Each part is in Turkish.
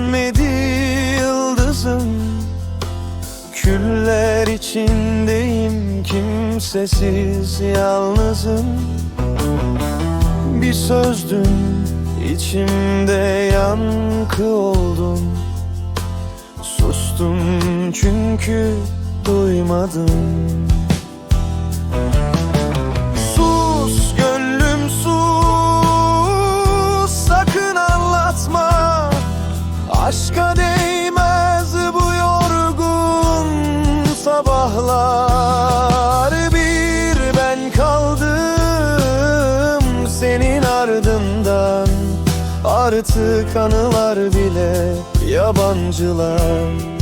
sönmedi yıldızım. Küller içindeyim kimsesiz yalnızım. Bir sözdün içimde yankı oldun Sustum çünkü duymadım. Aşka değmez bu yorgun sabahlar. Bir ben kaldım senin ardından. Artık anılar bile yabancılar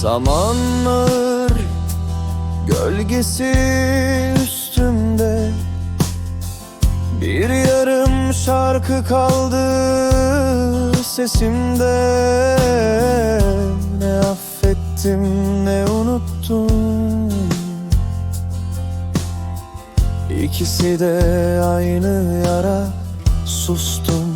Zaman Gölgesi üstümde. Bir yarım şarkı kaldı sesimde. Ne affettim ne unuttum. İkisi de aynı yara sustum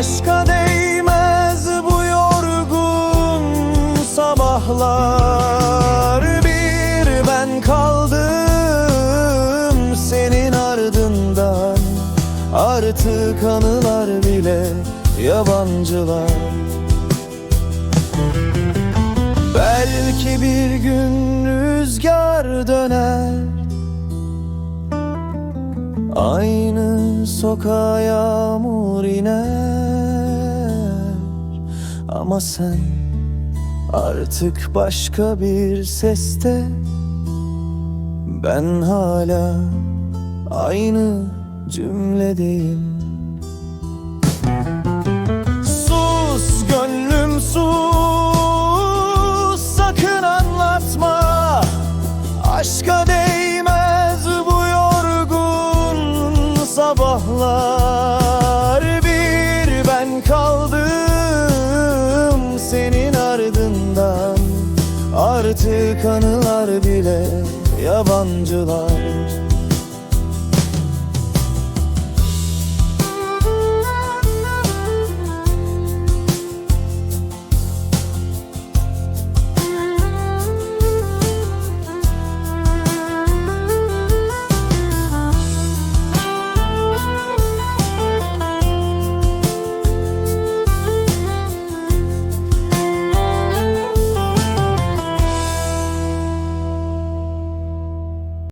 Aşka değmez bu yorgun sabahlar. Bir ben kaldım senin ardından. Artık anılar bile yabancılar. Belki bir gün rüzgar döner. Aynı sokağa yağmur iner. Ama sen artık başka bir seste. Ben hala aynı cümledeyim Artık anılar bile yabancılar